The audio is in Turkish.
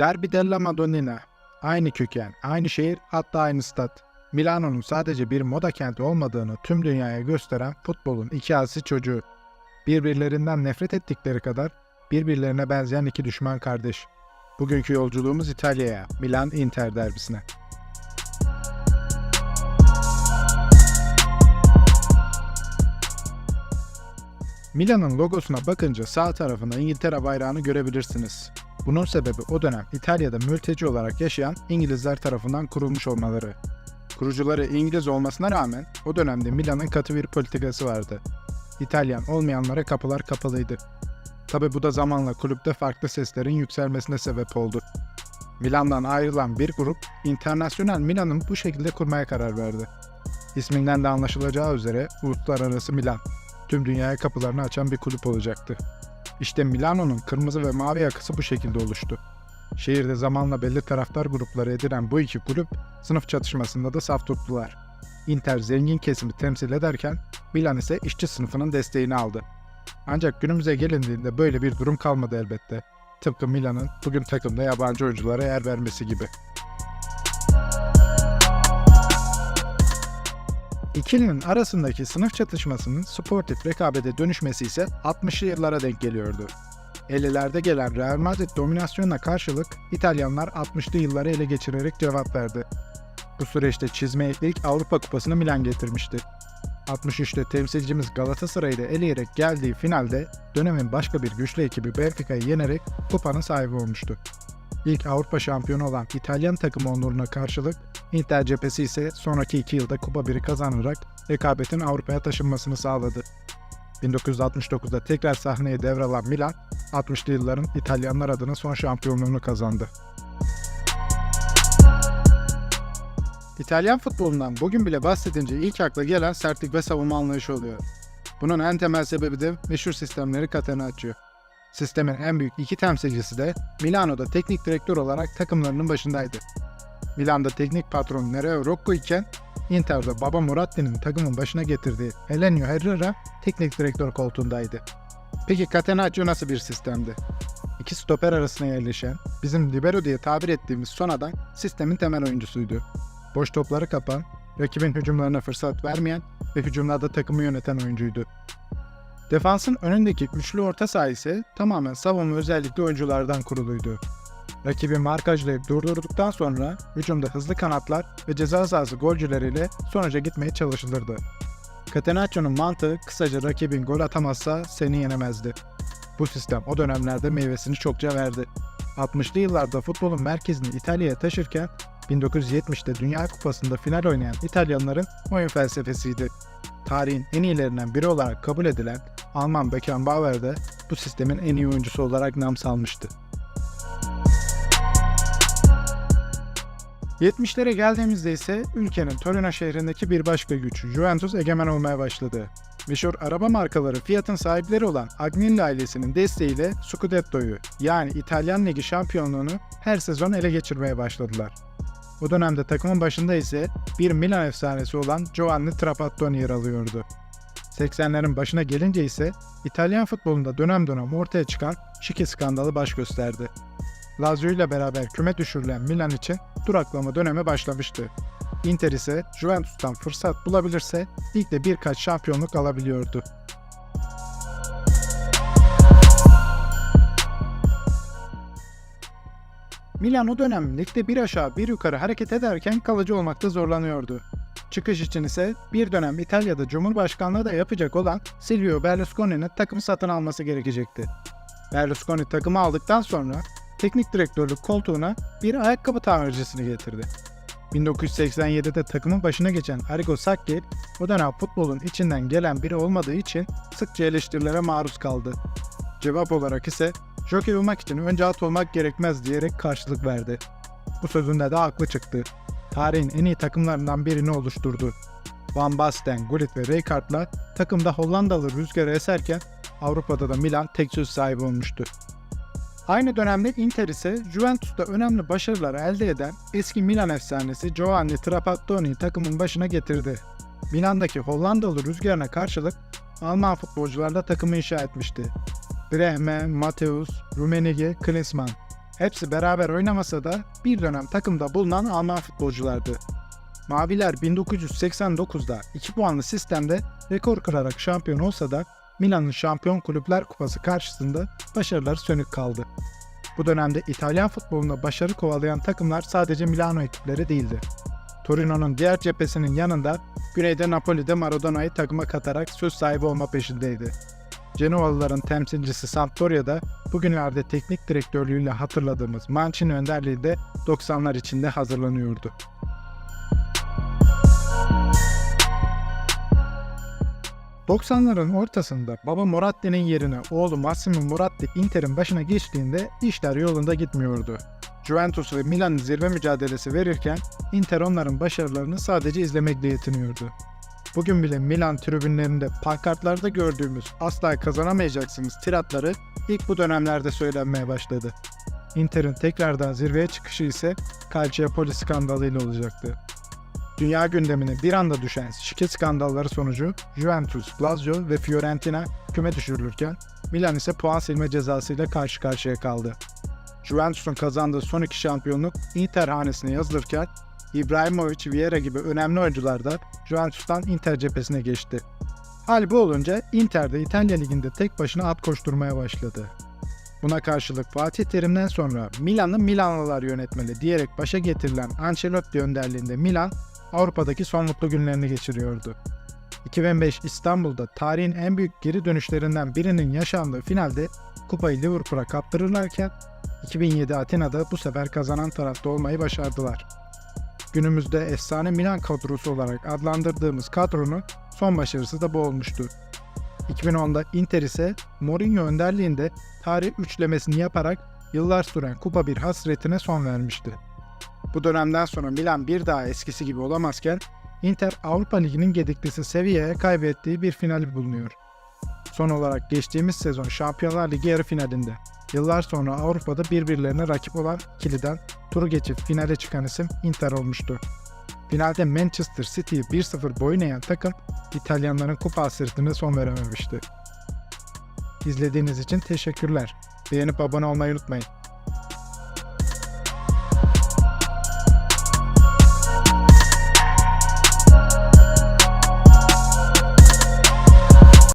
Derby della Madonnina. Aynı köken, aynı şehir, hatta aynı stat. Milano'nun sadece bir moda kenti olmadığını tüm dünyaya gösteren futbolun iki asi çocuğu. Birbirlerinden nefret ettikleri kadar birbirlerine benzeyen iki düşman kardeş. Bugünkü yolculuğumuz İtalya'ya, Milan-Inter derbisine. Milan'ın logosuna bakınca sağ tarafında İngiltere bayrağını görebilirsiniz. Bunun sebebi o dönem İtalya'da mülteci olarak yaşayan İngilizler tarafından kurulmuş olmaları. Kurucuları İngiliz olmasına rağmen o dönemde Milan'ın katı bir politikası vardı. İtalyan olmayanlara kapılar kapalıydı. Tabi bu da zamanla kulüpte farklı seslerin yükselmesine sebep oldu. Milan'dan ayrılan bir grup, Internasyonel Milan'ın bu şekilde kurmaya karar verdi. İsminden de anlaşılacağı üzere Uluslararası Milan, tüm dünyaya kapılarını açan bir kulüp olacaktı. İşte Milano'nun kırmızı ve mavi yakası bu şekilde oluştu. Şehirde zamanla belli taraftar grupları edilen bu iki kulüp sınıf çatışmasında da saf tuttular. Inter zengin kesimi temsil ederken Milan ise işçi sınıfının desteğini aldı. Ancak günümüze gelindiğinde böyle bir durum kalmadı elbette. Tıpkı Milan'ın bugün takımda yabancı oyunculara yer vermesi gibi. İkilinin arasındaki sınıf çatışmasının sportif rekabete dönüşmesi ise 60'lı yıllara denk geliyordu. 50'lerde gelen Real Madrid dominasyonuna karşılık İtalyanlar 60'lı yılları ele geçirerek cevap verdi. Bu süreçte çizmeye ilk Avrupa Kupası'nı Milan getirmişti. 63'te temsilcimiz Galatasaray'ı da eleyerek geldiği finalde dönemin başka bir güçlü ekibi Benfica'yı yenerek kupanın sahibi olmuştu. İlk Avrupa şampiyonu olan İtalyan takımı onuruna karşılık Inter cephesi ise sonraki iki yılda Kupa 1'i kazanarak rekabetin Avrupa'ya taşınmasını sağladı. 1969'da tekrar sahneye devralan Milan, 60'lı yılların İtalyanlar adına son şampiyonluğunu kazandı. İtalyan futbolundan bugün bile bahsedince ilk akla gelen sertlik ve savunma anlayışı oluyor. Bunun en temel sebebi de meşhur sistemleri Catenaccio. Sistemin en büyük iki temsilcisi de Milano'da teknik direktör olarak takımlarının başındaydı. Milan'da teknik patron Nereo Rocco iken Inter'de Baba Muratti'nin takımın başına getirdiği Helenio Herrera teknik direktör koltuğundaydı. Peki Catenaccio nasıl bir sistemdi? İki stoper arasına yerleşen, bizim libero diye tabir ettiğimiz son adam sistemin temel oyuncusuydu. Boş topları kapan, rakibin hücumlarına fırsat vermeyen ve hücumlarda takımı yöneten oyuncuydu. Defansın önündeki üçlü orta saha tamamen savunma özellikli oyunculardan kuruluydu. Rakibi markajlayıp durdurduktan sonra hücumda hızlı kanatlar ve ceza sahası golcüleriyle sonuca gitmeye çalışılırdı. Catenaccio'nun mantığı kısaca rakibin gol atamazsa seni yenemezdi. Bu sistem o dönemlerde meyvesini çokça verdi. 60'lı yıllarda futbolun merkezini İtalya'ya taşırken 1970'te Dünya Kupası'nda final oynayan İtalyanların oyun felsefesiydi. Tarihin en iyilerinden biri olarak kabul edilen Alman Beckenbauer de bu sistemin en iyi oyuncusu olarak nam salmıştı. 70'lere geldiğimizde ise ülkenin Torino şehrindeki bir başka güç Juventus egemen olmaya başladı. Meşhur araba markaları Fiat'ın sahipleri olan Agnelli ailesinin desteğiyle Scudetto'yu yani İtalyan Ligi şampiyonluğunu her sezon ele geçirmeye başladılar. Bu dönemde takımın başında ise bir Milan efsanesi olan Giovanni Trapattoni yer alıyordu. 80'lerin başına gelince ise İtalyan futbolunda dönem dönem ortaya çıkan şike skandalı baş gösterdi. Lazio ile beraber küme düşürülen Milan için duraklama dönemi başlamıştı. Inter ise Juventus'tan fırsat bulabilirse ligde birkaç şampiyonluk alabiliyordu. Milan o dönem ligde bir aşağı bir yukarı hareket ederken kalıcı olmakta zorlanıyordu. Çıkış için ise bir dönem İtalya'da Cumhurbaşkanlığı da yapacak olan Silvio Berlusconi'nin takımı satın alması gerekecekti. Berlusconi takımı aldıktan sonra teknik direktörlük koltuğuna bir ayakkabı tamircisini getirdi. 1987'de takımın başına geçen Arrigo Sacchi o dönem futbolun içinden gelen biri olmadığı için sıkça eleştirilere maruz kaldı. Cevap olarak ise jockey olmak için önce at olmak gerekmez diyerek karşılık verdi. Bu sözünde de haklı çıktı. Tarihin en iyi takımlarından birini oluşturdu. Van Basten, Gullit ve Rijkaard'la takımda Hollandalı rüzgarı eserken Avrupa'da da Milan tek söz sahibi olmuştu. Aynı dönemde Inter ise Juventus'ta önemli başarılar elde eden eski Milan efsanesi Giovanni Trapattoni'yi takımın başına getirdi. Milan'daki Hollandalı rüzgarına karşılık Alman futbolcularla takımı inşa etmişti. Brehme, Mateus, Rummenigge, Klinsmann. Hepsi beraber oynamasa da bir dönem takımda bulunan Alman futbolculardı. Maviler 1989'da 2 puanlı sistemde rekor kırarak şampiyon olsa da Milan'ın Şampiyon Kulüpler Kupası karşısında başarıları sönük kaldı. Bu dönemde İtalyan futbolunda başarı kovalayan takımlar sadece Milano ekipleri değildi. Torino'nun diğer cephesinin yanında güneyde Napoli'de Maradona'yı takıma katarak söz sahibi olma peşindeydi. Genovalıların temsilcisi Sampdoria'da bugünlerde teknik direktörlüğüyle hatırladığımız Mancini önderliğinde 90'lar içinde hazırlanıyordu. ...90'ların ortasında baba Moratti'nin yerine oğlu Massimo Moratti Inter'in başına geçtiğinde işler yolunda gitmiyordu. Juventus ve Milan'ın zirve mücadelesi verirken Inter onların başarılarını sadece izlemekle yetiniyordu. Bugün bile Milan tribünlerinde pankartlarda gördüğümüz asla kazanamayacaksınız tiratları ilk bu dönemlerde söylenmeye başladı. Inter'in tekrardan zirveye çıkışı ise Calciopoli skandalıyla olacaktı. Dünya gündemine bir anda düşen şike skandalları sonucu Juventus, Lazio ve Fiorentina küme düşürülürken Milan ise puan silme cezasıyla karşı karşıya kaldı. Juventus'un kazandığı son iki şampiyonluk Inter hanesine yazılırken İbrahimovic, Vieira gibi önemli oyuncular da Juventus'tan Inter cephesine geçti. Hal bu olunca Inter de İtalya Ligi'nde tek başına at koşturmaya başladı. Buna karşılık Fatih Terim'den sonra Milan'ı Milanlılar yönetmeli diyerek başa getirilen Ancelotti önderliğinde Milan Avrupa'daki son mutlu günlerini geçiriyordu. 2005 İstanbul'da tarihin en büyük geri dönüşlerinden birinin yaşandığı finalde kupayı Liverpool'a kaptırırlarken 2007 Atina'da bu sefer kazanan tarafta olmayı başardılar. Günümüzde efsane Milan kadrosu olarak adlandırdığımız kadronun son başarısı da bu olmuştu. 2010'da Inter ise Mourinho önderliğinde tarih üçlemesini yaparak yıllar süren kupa bir hasretine son vermişti. Bu dönemden sonra Milan bir daha eskisi gibi olamazken Inter Avrupa Ligi'nin gediklisi seviyeye kaybettiği bir finali bulunuyor. Son olarak geçtiğimiz sezon Şampiyonlar Ligi yarı finalinde yıllar sonra Avrupa'da birbirlerine rakip olan ikiliden turu geçip finale çıkan isim Inter olmuştu. Finalde Manchester City'yi 1-0 boyun eğen takım İtalyanların kupa hasretine son verememişti. İzlediğiniz için teşekkürler. Beğenip abone olmayı unutmayın.